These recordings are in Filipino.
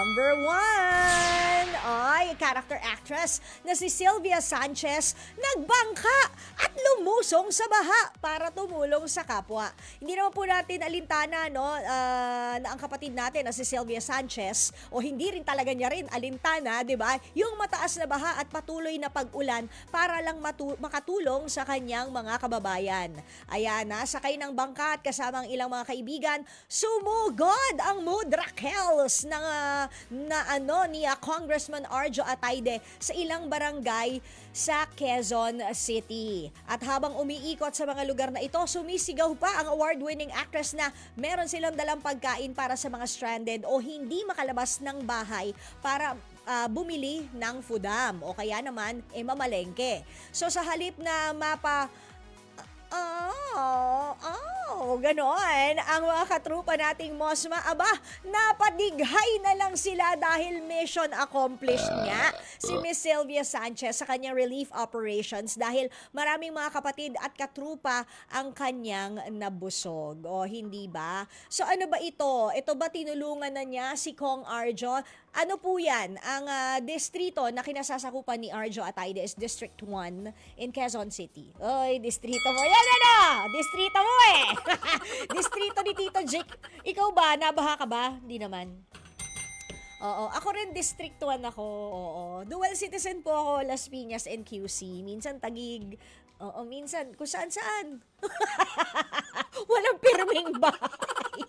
number one ay character actress na si Sylvia Sanchez nagbangka at lumusong sa baha para tumulong sa kapwa. Hindi naman po natin alintana no, ah, na ang kapatid natin na si Sylvia Sanchez o hindi rin talaga niya rin alintana, 'di ba? Yung mataas na baha at patuloy na pag-ulan para lang makatulong sa kanyang mga kababayan. Ayan, nasakay ng bangka at kasama ang ilang mga kaibigan, sumugod ang mood Raquels ng ah, na ano ni Congressman Arjo Atayde sa ilang barangay sa Quezon City. At habang umiikot sa mga lugar na ito, sumisigaw pa ang award-winning actress na meron silang dalang pagkain para sa mga stranded o hindi makalabas ng bahay para ah, bumili ng fudam o kaya naman eh mamalengke. So sa halip na mapa Oh, oh, ganon. Ang mga katrupa nating Mosma, aba, napadighay na lang sila dahil mission accomplished nga si Miss Sylvia Sanchez sa kanyang relief operations dahil maraming mga kapatid at katrupa ang kanyang nabusog. O, hindi ba? So, ano ba ito? Ito ba tinulungan na niya si Kong Arjo? Ano po yan? Ang ah, distrito na kinasasakupan ni Arjo Atayde is District 1 in Quezon City. Oy, distrito mo. Yan ano! Distrito mo eh! distrito ni Tito Jake. Ikaw ba? Nabaha ka ba? Hindi naman. Oo, ako rin District 1 ako. Oo. Dual citizen po ako, Las Piñas and QC. Minsan Tagig. Oo, minsan kung saan saan. Walang pirming bahay.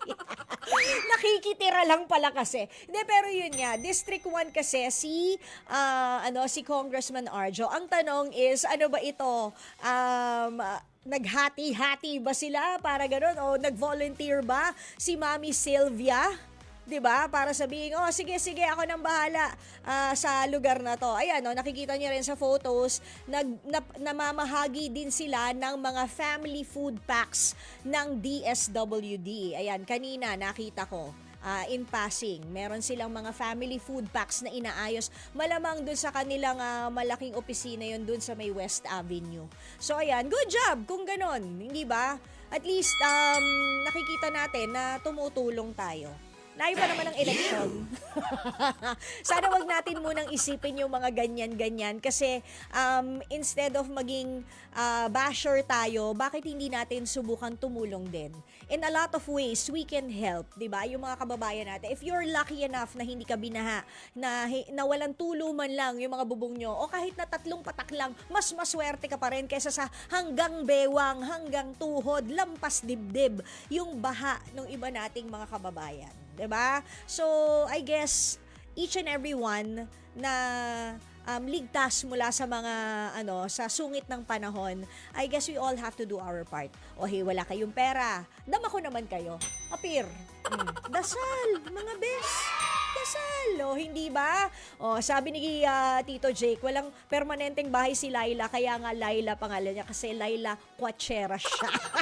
Nakikitira lang pala kasi. Hindi, pero yun nga, District 1 kasi si, ah, ano, si Congressman Arjo. Ang tanong is, ano ba ito? Um, naghati-hati ba sila para ganun? O nag-volunteer ba si Mami Sylvia? 'di ba? Para sabihin, oh, sige, sige, ako nang bahala ah, sa lugar na to. Ayan, no, nakikita niyo rin sa photos, nag, nap- namamahagi din sila ng mga family food packs ng DSWD. Ayan, kanina nakita ko. Ah, in passing, meron silang mga family food packs na inaayos. Malamang dun sa kanilang ah, malaking opisina yun dun sa may West Avenue. So ayan, good job kung ganon, hindi ba? At least um, nakikita natin na tumutulong tayo. Layo pa naman ang eleksyon. Sana wag natin munang isipin yung mga ganyan-ganyan kasi um, instead of maging uh, basher tayo, bakit hindi natin subukan tumulong din? In a lot of ways, we can help, 'di ba? Yung mga kababayan natin. If you're lucky enough na hindi ka binaha, na, hi- na walang tulo man lang yung mga bubong nyo, o kahit na tatlong patak lang, mas maswerte ka pa rin kaysa sa hanggang bewang, hanggang tuhod, lampas dibdib, yung baha ng iba nating mga kababayan. Ba? So, I guess each and every one na um, ligtas mula sa mga ano sa sungit ng panahon, I guess we all have to do our part. O hey, wala kayong pera, dama ko naman kayo. Apir. Mm. Dasal, mga bes. Dasal, o hindi ba? O, sabi ni ah, Tito Jake, walang permanenteng bahay si Laila, kaya nga Laila pangalan niya kasi Laila Quachera siya.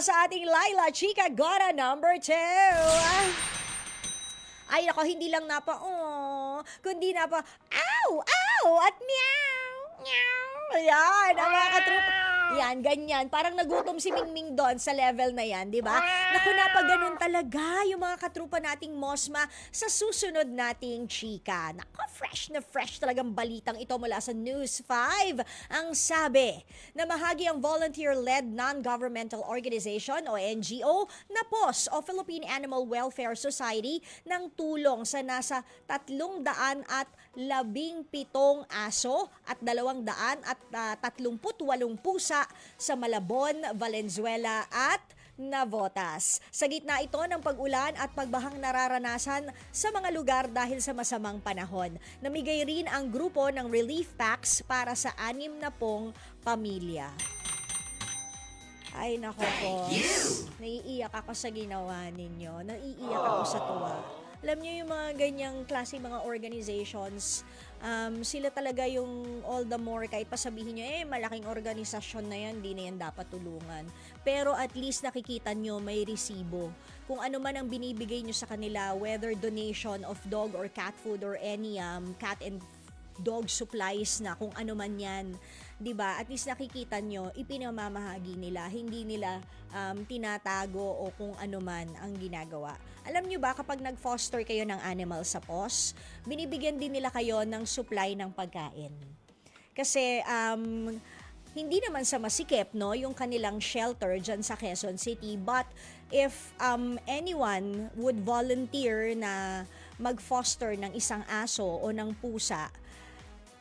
sa ating Laila Chica Gora number 2. Ay, ako, hindi lang na pa, oh, kundi na pa, ow, ow, at meow, meow. Ayan, ang mga katrup. Yan, ganyan. Parang nagutom si Mingming doon sa level na yan, di ba? Naku, napaganon talaga yung mga katrupa nating Mosma sa susunod nating chika. Naku, fresh na fresh talagang balitang ito mula sa News 5. Ang sabi na mahagi ang volunteer-led non-governmental organization o NGO na POS o Philippine Animal Welfare Society ng tulong sa nasa tatlong daan at labing pitong aso at dalawang daan at ah, tatlumput walong pusa sa Malabon, Valenzuela at Navotas. Sa gitna ito ng pag-ulan at pagbahang nararanasan sa mga lugar dahil sa masamang panahon. Namigay rin ang grupo ng relief packs para sa anim na pong pamilya. Ay, nako po. Naiiyak ako sa ginawa ninyo. Naiiyak ako sa tuwa. Alam niyo yung mga ganyang klase mga organizations, um, sila talaga yung all the more kahit pa sabihin nyo, eh, malaking organisasyon na yan, di na yan dapat tulungan. Pero at least nakikita nyo may resibo. Kung ano man ang binibigay nyo sa kanila, whether donation of dog or cat food or any um, cat and dog supplies na kung ano man yan, 'di ba? At least nakikita nyo, ipinamamahagi nila, hindi nila um, tinatago o kung ano man ang ginagawa. Alam nyo ba, kapag nag-foster kayo ng animal sa POS, binibigyan din nila kayo ng supply ng pagkain. Kasi um, hindi naman sa masikip no yung kanilang shelter dyan sa Quezon City but if um, anyone would volunteer na mag-foster ng isang aso o ng pusa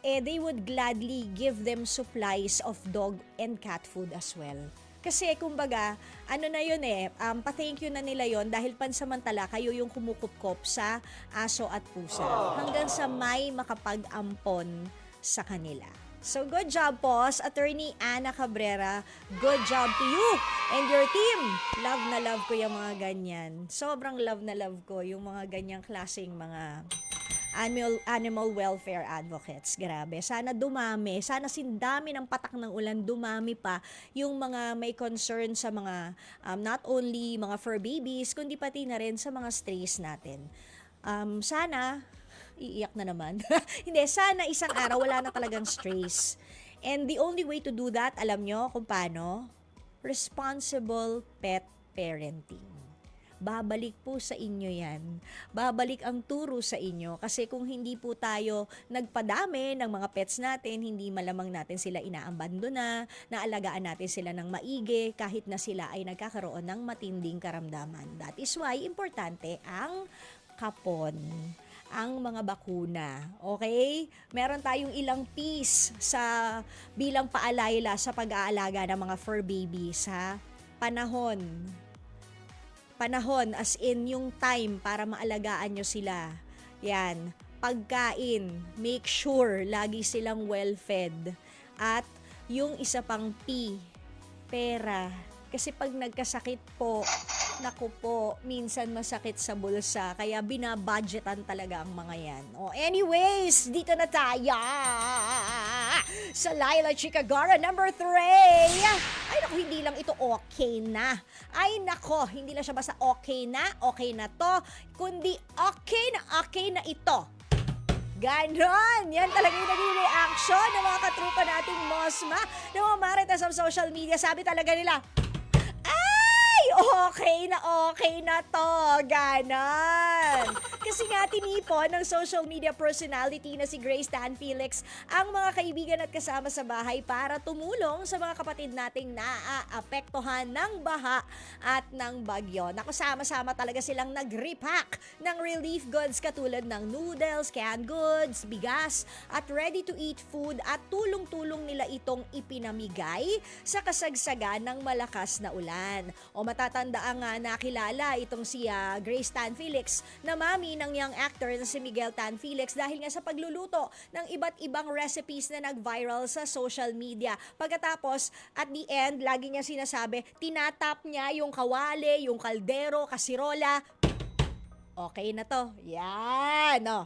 eh they would gladly give them supplies of dog and cat food as well. Kasi kumbaga, ano na yun eh, um, pa-thank you na nila yon dahil pansamantala kayo yung kumukupkop sa aso at pusa. Hanggang sa may makapag-ampon sa kanila. So good job boss, Attorney Ana Cabrera. Good job to you and your team. Love na love ko yung mga ganyan. Sobrang love na love ko yung mga ganyang klaseng mga animal animal welfare advocates. Grabe. Sana dumami. Sana sindami ng patak ng ulan dumami pa yung mga may concern sa mga um, not only mga fur babies kundi pati na rin sa mga strays natin. Um, sana iiyak na naman. Hindi, sana isang araw wala na talagang strays. And the only way to do that, alam nyo kung paano? Responsible pet parenting. Babalik po sa inyo yan. Babalik ang turo sa inyo. Kasi kung hindi po tayo nagpadami ng mga pets natin, hindi malamang natin sila inaabandona, naalagaan natin sila ng maigi, kahit na sila ay nagkakaroon ng matinding karamdaman. That is why importante ang kapon ang mga bakuna. Okay? Meron tayong ilang piece sa bilang paalayla sa pag-aalaga ng mga fur baby sa panahon. Panahon as in yung time para maalagaan nyo sila. Yan. Pagkain. Make sure lagi silang well-fed. At yung isa pang P, pera. Kasi pag nagkasakit po, naku po, minsan masakit sa bulsa. Kaya binabudgetan talaga ang mga yan. O anyways, dito na tayo sa Laila Chicagara number 3. Ay naku, hindi lang ito okay na. Ay nako, hindi lang siya basta okay na, okay na to, kundi okay na okay na ito. Ganon! Yan talaga yung naging reaction ng mga katrupa nating Mosma ng mga sa social media. Sabi talaga nila, ay, okay na okay na to. Ganon. Kasi nga tinipon ng social media personality na si Grace Tan Felix ang mga kaibigan at kasama sa bahay para tumulong sa mga kapatid nating naaapektuhan ng baha at ng bagyo. Naku, sama-sama talaga silang nag-repack ng relief goods katulad ng noodles, canned goods, bigas, at ready-to-eat food at tulong-tulong nila itong ipinamigay sa kasagsagan ng malakas na ulan. O matatanda uh, nakilala itong si uh, Grace Tan Felix na mami ng young actor na si Miguel Tan Felix dahil nga sa pagluluto ng iba't ibang recipes na nag-viral sa social media. Pagkatapos, at the end, lagi niya sinasabi, tinatap niya yung kawali, yung kaldero, kasirola. Okay na to. Yan, no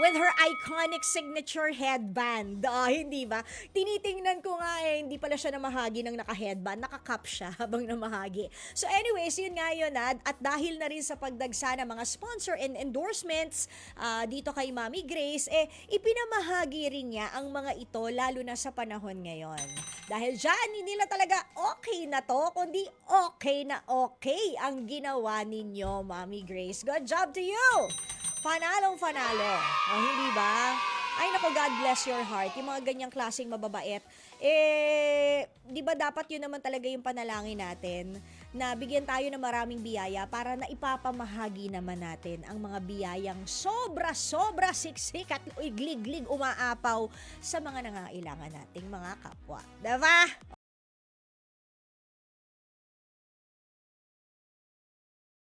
with her iconic signature headband. Ah, hindi ba? Tinitingnan ko nga eh, hindi pala siya namahagi ng naka-headband. Naka-cup siya habang namahagi. So anyways, yun nga yun at, at dahil na rin sa pagdagsa ng mga sponsor and endorsements ah, dito kay Mami Grace, eh, ipinamahagi rin niya ang mga ito lalo na sa panahon ngayon. Dahil dyan, hindi na talaga okay na to, kundi okay na okay ang ginawa ninyo, Mami Grace. Good job to you! Panalong panalo. O, hindi ba? Ay, nako, God bless your heart. Yung mga ganyang klaseng mababait. Eh, di ba dapat yun naman talaga yung panalangin natin na bigyan tayo ng maraming biyaya para na ipapamahagi naman natin ang mga biyayang sobra-sobra siksik at iglig-lig umaapaw sa mga nangailangan nating mga kapwa. Diba?